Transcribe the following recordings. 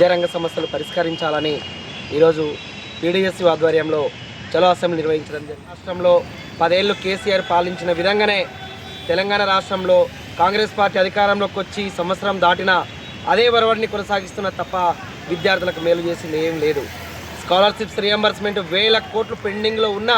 విద్యారంగ సమస్యలు పరిష్కరించాలని ఈరోజు పీడిఎస్యు ఆధ్వర్యంలో చలో అసెంబ్లీ నిర్వహించడం జరిగింది. రాష్ట్రంలో పదేళ్ళు కేసీఆర్ పాలించిన విధంగానే తెలంగాణ రాష్ట్రంలో కాంగ్రెస్ పార్టీ అధికారంలోకి వచ్చి సంవత్సరం దాటిన అదే వరవడిని కొనసాగిస్తున్న తప్ప విద్యార్థులకు మేలు చేసింది ఏం లేదు. స్కాలర్షిప్స్ రియంబర్స్మెంట్ వేల కోట్లు పెండింగ్లో ఉన్న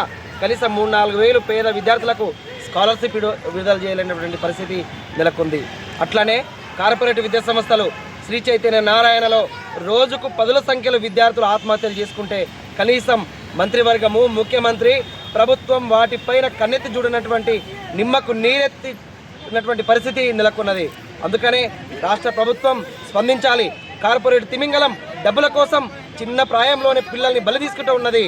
కనీసం మూడు నాలుగు వేలు పేద విద్యార్థులకు స్కాలర్షిప్ విడుదల చేయలేనటువంటి పరిస్థితి నెలకొంది. అట్లనే కార్పొరేట్ విద్యా సంస్థలు శ్రీ చైతన్య నారాయణలో రోజుకు పదుల సంఖ్యలో విద్యార్థులు ఆత్మహత్యలు చేసుకుంటే కనీసం మంత్రివర్గము ముఖ్యమంత్రి ప్రభుత్వం వాటిపైన కన్నెత్తి చూడనటువంటి నిమ్మకు నీరెత్తినటువంటి పరిస్థితి నెలకొన్నది. అందుకనే రాష్ట్ర ప్రభుత్వం స్పందించాలి. కార్పొరేట్ తిమింగలం డబ్బుల కోసం చిన్న ప్రాయంలోనే పిల్లల్ని బలి తీసుకుంటూ ఉన్నది.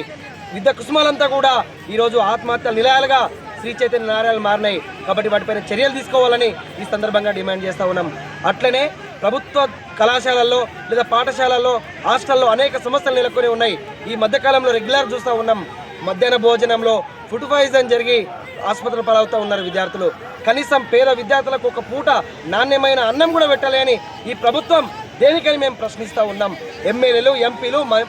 విద్య కుసుమాలంతా కూడా ఈరోజు ఆత్మహత్య నిలయాలుగా శ్రీ చైతన్య నారాయణలు మారినాయి. కాబట్టి వాటిపైన చర్యలు తీసుకోవాలని ఈ సందర్భంగా డిమాండ్ చేస్తూ ఉన్నాం. అట్లనే ప్రభుత్వ కళాశాలల్లో లేదా పాఠశాలల్లో హాస్టల్లో అనేక సమస్యలు నెలకొని ఉన్నాయి. ఈ మధ్యకాలంలో రెగ్యులర్ చూస్తూ ఉన్నాం. మధ్యాహ్న భోజనంలో ఫుడ్ పాయిజన్ జరిగి ఆసుపత్రులు పాలవుతూ ఉన్నారు విద్యార్థులు. కనీసం పేద విద్యార్థులకు ఒక పూట నాణ్యమైన అన్నం కూడా పెట్టాలి అని ఈ ప్రభుత్వం దేనికని మేము ప్రశ్నిస్తూ ఉన్నాం? ఎమ్మెల్యేలు ఎంపీలు మ-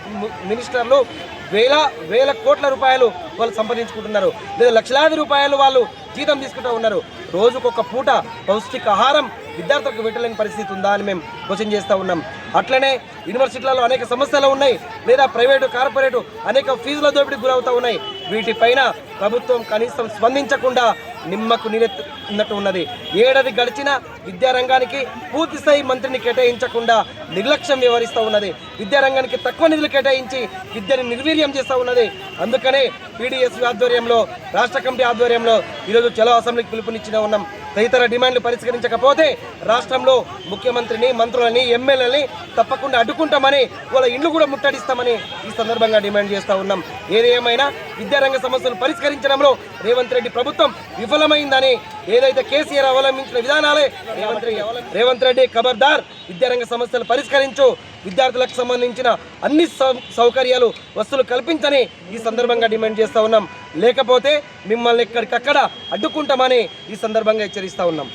మినిస్టర్లు వేల వేల కోట్ల రూపాయలు వాళ్ళు సంపాదించుకుంటున్నారు. లేదా లక్షలాది రూపాయలు వాళ్ళు జీతం తీసుకుంటూ ఉన్నారు. రోజుకొక పూట పౌష్టికాహారం విద్యార్థులకు పెట్టలేని పరిస్థితి ఉందా అని మేము క్వశ్చన్ చేస్తూ ఉన్నాం. అట్లనే యూనివర్సిటీలలో అనేక సమస్యలు ఉన్నాయి. లేదా ప్రైవేటు కార్పొరేటు అనేక ఫీజుల దోపిడీకి గురవుతూ ఉన్నాయి. వీటిపైన ప్రభుత్వం కనీసం స్పందించకుండా నిమ్మకు నీరెత్తున్నట్టు ఉన్నది. ఏడాది గడిచిన విద్యారంగానికి పూర్తి స్థాయి మంత్రిని కేటాయించకుండా నిర్లక్ష్యం వ్యవహరిస్తూ ఉన్నది. విద్యారంగానికి తక్కువ నిధులు కేటాయించి విద్యను నిర్వీర్యం చేస్తూ ఉన్నది. అందుకనే పీడిఎస్ ఆధ్వర్యంలో రాష్ట్ర కమిటీ ఆధ్వర్యంలో ఈరోజు చలో అసెంబ్లీకి పిలుపునిచ్చిన ఉన్నాం. తదితర డిమాండ్లు పరిష్కరించకపోతే రాష్ట్రంలో ముఖ్యమంత్రిని మంత్రులని ఎమ్మెల్యేలని తప్పకుండా అడ్డుకుంటామని వాళ్ళ ఇండ్లు కూడా ముట్టడిస్తామని ఈ సందర్భంగా డిమాండ్ చేస్తూ ఉన్నాం. ఏది ఏమైనా విద్యారంగ సమస్యలు పరిష్కరించడంలో రేవంత్ రెడ్డి ప్రభుత్వం విఫలమైందని ఏదైతే కేసీఆర్ అవలంబించిన విధానాలే రేవంత్ రెడ్డి రేవంత్ రెడ్డి ఖబర్దార్ విద్యారంగ సమస్యలు పరిష్కరించు విద్యార్థులకు సంబంధించిన అన్ని సౌ- సౌకర్యాలు వస్తువులు కల్పించని ఈ సందర్భంగా డిమాండ్ చేస్తూ ఉన్నాం. లేకపోతే మిమ్మల్ని ఎక్కడికక్కడ అడ్డుకుంటామని ఈ సందర్భంగా హెచ్చరిస్తూ ఉన్నాం.